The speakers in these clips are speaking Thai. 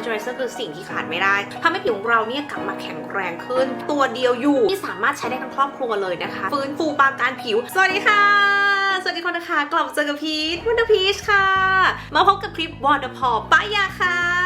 อยเจอร์เซอร์คือสิ่งที่ขาดไม่ได้ทำให้ผิวของเราเนี่ยกลับมาแข็งแรงขึ้น ตัวเดียวอยู่ที่สามารถใช้ได้ทั้งครอบครัวเลยนะคะ ฟื้นฟูปางการผิว สวัสดีค่ะ สวัสดีคนนะคะ กลับมาเจอกับพีทวันเดอร์พีชค่ะ มาพบกับคลิปวอ n เดอร์พอป้ายาค่ะ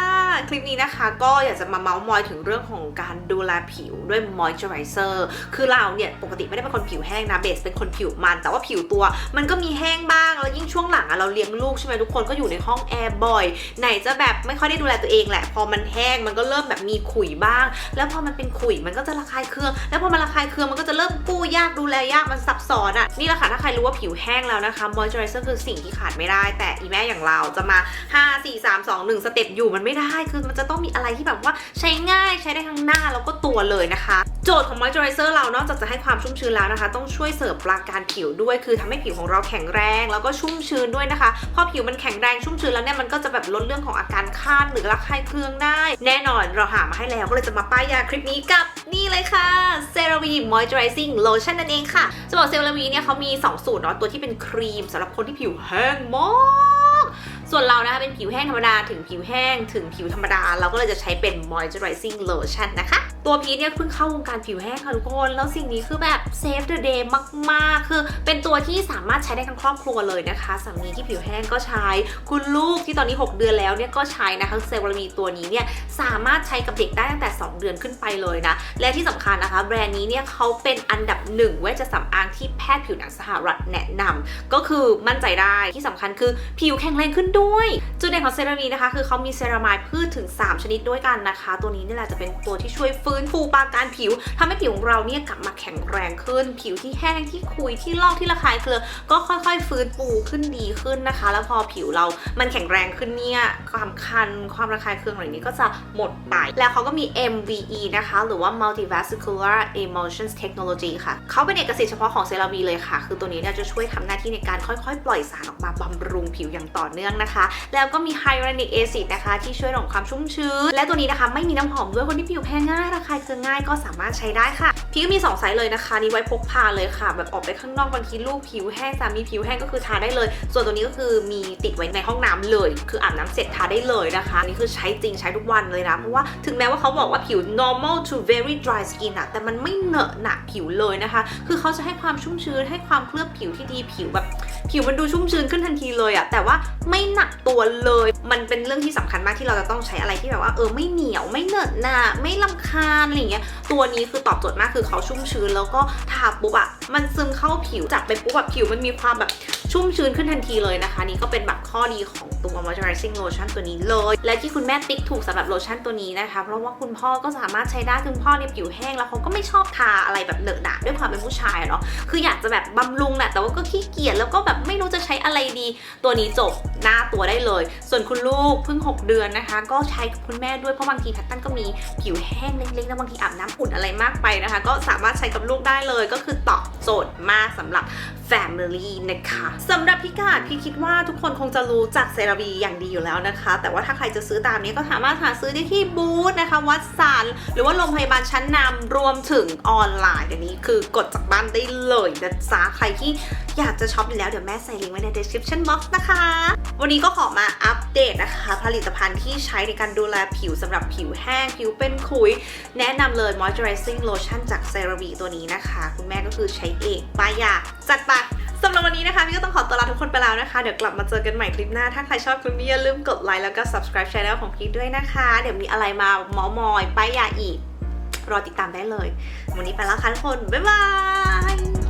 คลิปนี้นะคะก็อยากจะมาเมาส์มอยถึงเรื่องของการดูแลผิวด้วย moisturizer คือเราเนี่ยปกติไม่ได้เป็นคนผิวแห้งนะเบสเป็นคนผิวมัน แต่ว่าผิวตัวมันก็มีแห้งบ้าง แล้วยิ่งช่วงหลังอะเราเลี้ยงลูกใช่ไหมทุกคนก็อยู่ในห้องแอร์บ่อย ไหนจะแบบไม่ค่อยได้ดูแลตัวเองแหละ พอมันแห้งมันก็เริ่มแบบมีขุยบ้าง แล้วพอมันเป็นขุยมันก็จะระคายเคือง แล้วพอมันระคายเคืองมันก็จะเริ่มกู้ยากดูแลยากมันซับซ้อนอะนี่แหละค่ะถ้าใครรู้ว่าผิวแห้งแล้วนะคะ moisturizer คือสิ่งที่ขาดไม่ได้ แต่อีแม่อย่างเราจะมา 5 4 3 2 1 สเต็ปอยู่มันไม่ได้คือมันจะต้องมีอะไรที่แบบว่าใช้ง่ายใช้ได้ทั้งหน้าแล้วก็ตัวเลยนะคะ โจทย์ของ moisturizer เรานอกจากจะให้ความชุ่มชื้นแล้วนะคะ ต้องช่วยเสริมปราการผิวด้วยคือทำให้ผิวของเราแข็งแรง แล้วก็ชุ่มชื้นด้วยนะคะพอผิวมันแข็งแรงชุ่มชื้นแล้วเนี่ยมันก็จะแบบลดเรื่องของอาการคันหรือระคายเคืองได้ แน่นอนเราหามาให้แล้วก็เลยจะมาป้ายยาคลิปนี้กับนี่เลยค่ะ CeraVe Moisturizing Lotion นั่นเองค่ะจะบอก CeraVe เนี่ยเขามี 2 สูตรเนาะตัวที่เป็นครีมสำหรับคนที่ผิวแห้งมาก ส่วนเรานะคะเป็นผิวแห้งธรรมดาถึงผิวแห้งถึงผิวธรรมดา เราก็เลยจะใช้เป็น moisturizing lotion นะคะ ตัวพีชเนี่ยเพิ่งเข้าวงการผิวแห้งค่ะทุกคน แล้วสิ่งนี้คือแบบ save the day มากๆ คือเป็นตัวที่สามารถใช้ได้ทั้งครอบครัวเลยนะคะสามีที่ผิวแห้งก็ใช้ คุณลูกที่ตอนนี้ 6 เดือนแล้วเนี่ยก็ใช้นะคะเซรามีตัวนี้เนี่ยสามารถใช้กับเด็กได้ตั้งแต่ 2 เดือนขึ้นไปเลยนะ และที่สำคัญนะคะ แบรนด์นี้เนี่ยเขาเป็นอันดับหนึ่งเวชสำอางที่แพทย์ผิวหนังสหรัฐแนะนำก็คือมั่นใจได้ที่สำคัญคือผิวแข็งแรงขึ้นด้วย จุดเด่นของเซรามีนะคะ คือเขามีเซรามายพืชถึง 3 ชนิดด้วยกันนะคะ ตัวนี้นี่แหละจะเป็นตัวที่ช่วยฟื้นฟูปราการผิวทำให้ผิวของเราเนี่ยกลับมาแข็งแรงขึ้น ผิวที่แห้งที่คุยที่ลอกที่ระคายเคืองก็ค่อยๆ ฟื้นฟูขึ้นดีขึ้นนะคะ แล้วพอผิวเรามันแข็งแรงขึ้นเนี่ยความคันความระคายเคืองเหล่านี้ก็จะหมดไป แล้วเขาก็มี MVE นะคะ หรือว่า Multivascular Emulsions Technology ค่ะ เขาเป็นเอกสิทธิ์เฉพาะของเซรามีเลยค่ะ คือตัวนี้เนี่ยจะช่วยทำหน้าที่ในการค่อยๆ ปล่อยสารออกมาบำรุงผิวอย่างต่อเนื่องนะคะ แล้วก็มี Hyaluronic Acid นะคะ ที่ช่วยหล่องความชุ่มชื้น และตัวนี้นะคะไม่มีน้ำหอมด้วยคนที่ผิวแพ้ง่ายระคายเคือง่ายก็สามารถใช้ได้ค่ะ พี่ก็มี 2 ไซส์เลยนะคะ นี่ไว้พกพาเลยค่ะ แบบออกไปข้างนอกบางทีลูกผิวแห้งสามีผิวแห้งก็คือทาได้เลย ส่วนตัวนี้ก็คือมีติดไว้ในห้องน้ำเลย คืออาบน้ำเสร็จทาได้เลยนะคะนี่คือใช้จริงใช้ทุกวันเลยนะ เพราะว่าถึงแม้ว่าเขาบอกว่าผิว normal to very dry skin อะแต่มันไม่เหนอะหนะผิวเลยนะคะ คือเขาจะให้ความชุ่มชื้นให้ความเคลือบผิวที่ดีผิวแบบผิวมันดูชุ่มชื้นขึ้นทันทีเลยอะแต่ว่าไม่หนักตัวเลย มันเป็นเรื่องที่สำคัญมากที่เราจะต้องใช้อะไรที่แบบว่าเออไม่เหนียวไม่เหนอะหนะไม่ลำคาญอะไรเงี้ยตัวนี้คือตอบโจทย์มากคือเขาชุ่มชื้นแล้วก็ทาปุ๊บอะมันซึมเข้าผิวจับไปปุ๊บแบบผิวมันมีความแบบชุ่มชื้นขึ้นทันทีเลยนะคะ นี่ก็เป็นแบบข้อดีของตัว moisturizing lotion ตัวนี้เลย และที่คุณแม่ติ๊กถูกสำหรับโลชั่นตัวนี้นะคะ เพราะว่าคุณพ่อก็สามารถใช้ได้คุณพ่อเนี่ยผิวแห้งแล้วเขาก็ไม่ชอบทาอะไรแบบเหนอะหนะด้วยความเป็นผู้ชายเนาะคืออยากจะแบบบำรุงแหละแต่ว่าก็ขี้เกียจแล้วก็แบบไม่รู้จะใช้อะไรดี ตัวนี้จบหน้าตัวได้เลย ส่วนคุณลูกเพิ่ง 6 เดือนนะคะ ก็ใช้กับคุณแม่ด้วยเพราะบางทีแพตตันก็มีผิวแห้งเล็กๆแล้วบางทีอาบน้ำอุ่นอะไรมากไปนะคะ ก็สามารถใช้กับลูกได้เลยก็คือตอบโจทย์มากสำหรับ Family นะคะสำหรับพิกาดพี่คิดว่าทุกคนคงจะรู้จักเซราบีอย่างดีอยู่แล้วนะคะ แต่ว่าถ้าใครจะซื้อตามนี้ก็สามารถหาซื้อได้ที่บูธนะคะ วัดสารหรือว่าโรงพยาบาลชั้นนำรวมถึงออนไลน์เดี๋ยวนี้คือกดจากบ้านได้เลยนะจ๊ะใครที่อยากจะช็อปอยู่แล้วเดี๋ยวแม่ใส่ลิงก์ไว้ใน description box นะคะ วันนี้ก็ขอมาอัปเดตนะคะ ผลิตภัณฑ์ที่ใช้ในการดูแลผิวสำหรับผิวแห้ง ผิวเป็นขุย แนะนำเลย moisturizing lotion จาก CeraVe ตัวนี้นะคะ คุณแม่ก็คือใช้เองปายาจัดไปสำหรับวันนี้นะคะพี่ก็ต้องขอตัวลาทุกคนไปแล้วนะคะ เดี๋ยวกลับมาเจอกันใหม่คลิปหน้า ถ้าใครชอบคลิปนี้อย่าลืมกดไลค์แล้วก็ subscribe channel ของพี่ด้วยนะคะ เดี๋ยวมีอะไรมาเมอมอยป้ายยาอีก รอติดตามได้เลย วันนี้ไปแล้วค่ะทุกคน บ๊ายบาย